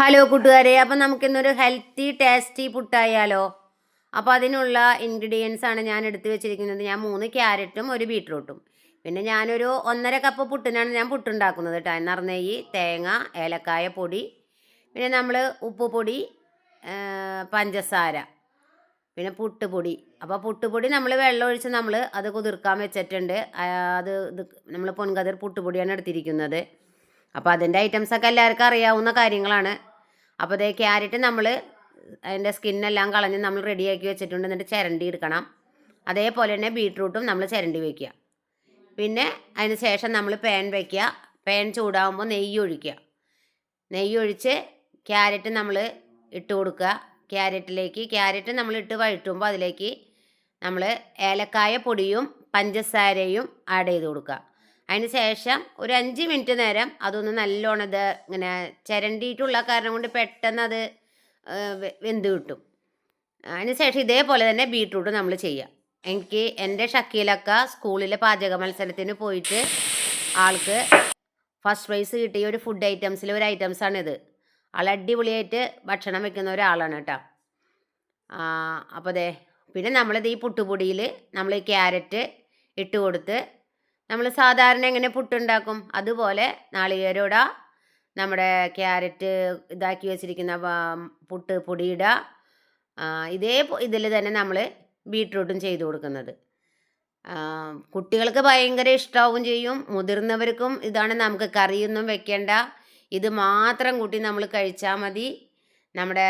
Hello കൂട്ടുകാരെ. അപ്പം നമുക്കിന്നൊരു ഹെൽത്തി ടേസ്റ്റി പുട്ടായാലോ അപ്പോൾ അതിനുള്ള ഇൻഗ്രീഡിയൻസ് ആണ് ഞാൻ എടുത്തു വെച്ചിരിക്കുന്നത്. ഞാൻ മൂന്ന് ക്യാരറ്റും ഒരു ബീട്രൂട്ടും. പിന്നെ ഞാനൊരു ഒന്നര കപ്പ് പുട്ടിനാണ് ഞാൻ പുട്ടുണ്ടാക്കുന്നത് കേട്ടോ. ഈ തേങ്ങ ഏലക്കായ പൊടി പിന്നെ നമ്മൾ ഉപ്പ് പൊടി പഞ്ചസാര പിന്നെ പുട്ടുപൊടി അപ്പോൾ പുട്ടുപൊടി നമ്മൾ വെള്ളം ഒഴിച്ച് നമ്മൾ അത് കുതിർക്കാൻ വെച്ചിട്ടുണ്ട്. അത് ഇത് നമ്മൾ പൊൻകതിർ പുട്ടുപൊടിയാണ് എടുത്തിരിക്കുന്നത്. അപ്പോൾ അതിന്റെ ഐറ്റംസൊക്കെ എല്ലാവർക്കും അറിയാവുന്ന കാര്യങ്ങളാണ്. അപ്പോൾ അതേ ക്യാരറ്റ് നമ്മൾ അതിന്റെ സ്കിന്നെല്ലാം കളഞ്ഞ് നമ്മൾ റെഡിയാക്കി വെച്ചിട്ടുണ്ട്. എന്നിട്ട് ചിരണ്ടി എടുക്കണം. അതേപോലെ തന്നെ ബീട്രൂട്ടും നമ്മൾ ചിരണ്ടി വയ്ക്കുക പിന്നെ അതിന് ശേഷം നമ്മൾ പാൻ വയ്ക്കുക പാൻ ചൂടാകുമ്പോൾ നെയ്യ് ഒഴിക്കുക. നെയ്യ് ഒഴിച്ച് ക്യാരറ്റ് നമ്മൾ ഇട്ട് കൊടുക്കുക. ക്യാരറ്റിലേക്ക് ക്യാരറ്റ് നമ്മൾ ഇട്ട് വഴറ്റുമ്പോൾ അതിലേക്ക് നമ്മൾ ഏലക്കായ പൊടിയും പഞ്ചസാരയും ആഡ് ചെയ്ത് കൊടുക്കുക. അതിന് ശേഷം ഒരു അഞ്ച് മിനിറ്റ് നേരം അതൊന്ന് നല്ലോണം ഇത് ഇങ്ങനെ ചിരണ്ടിയിട്ടുള്ള കാരണം കൊണ്ട് പെട്ടെന്ന് അത് വെന്ത് കിട്ടും. അതിന് ശേഷം ഇതേപോലെ തന്നെ ബീട്രൂട്ട് നമ്മൾ ചെയ്യാം. എനിക്ക് എന്റെ ഷക്കീലക്ക സ്കൂളിലെ പാചക മത്സരത്തിന് പോയിട്ട് ആൾക്ക് ഫസ്റ്റ് പ്രൈസ് കിട്ടിയ ഒരു ഫുഡ് ഐറ്റംസിലെ ഒരു ഐറ്റംസാണിത് ആൾ അടിപൊളിയായിട്ട് ഭക്ഷണം വെക്കുന്ന ഒരാളാണ് കേട്ടോ. അപ്പോൾ അതെ പിന്നെ നമ്മളിത് ഈ പുട്ടുപൊടിയിൽ നമ്മൾ ക്യാരറ്റ് ഇട്ട് കൊടുത്ത് നമ്മൾ സാധാരണ എങ്ങനെ പുട്ടുണ്ടാക്കും? അതുപോലെ നാളികേരോട നമ്മുടെ ക്യാരറ്റ് ഇതാക്കി വെച്ചിരിക്കുന്ന പുട്ട് പൊടിയിടുക ഇതേ ഇതിൽ തന്നെ നമ്മൾ ബീട്രൂട്ടും ചെയ്തു കൊടുക്കുന്നത്. കുട്ടികൾക്ക് ഭയങ്കര ഇഷ്ടാവും ചെയ്യും. മുതിർന്നവർക്കും ഇതാണ് നമുക്ക് കറിയൊന്നും വെക്കേണ്ട. ഇത് മാത്രം കൂട്ടി നമ്മൾ കഴിച്ചാൽ മതി. നമ്മുടെ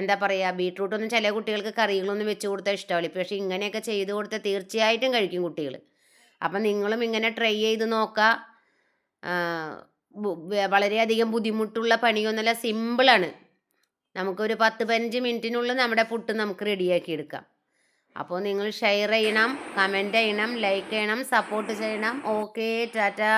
എന്താ പറയുക ബീട്രൂട്ടൊന്നും ചില കുട്ടികൾക്ക് കറികളൊന്നും വെച്ച് കൊടുത്താൽ ഇഷ്ടമാവില്ല. പക്ഷേ ഇങ്ങനെയൊക്കെ ചെയ്ത് കൊടുത്താൽ തീർച്ചയായിട്ടും കഴിക്കും കുട്ടികൾ. അപ്പം നിങ്ങളും ഇങ്ങനെ ട്രൈ ചെയ്ത് നോക്കുക വളരെയധികം ബുദ്ധിമുട്ടുള്ള പണിയൊന്നുമല്ല സിമ്പിളാണ് നമുക്കൊരു പത്ത് പതിനഞ്ച് മിനിറ്റിനുള്ളിൽ നമ്മുടെ പുട്ട് നമുക്ക് റെഡിയാക്കി എടുക്കാം. അപ്പോൾ നിങ്ങൾ ഷെയർ ചെയ്യണം കമന്റ് ചെയ്യണം ലൈക്ക് ചെയ്യണം സപ്പോർട്ട് ചെയ്യണം. ഓക്കെ ടാറ്റാ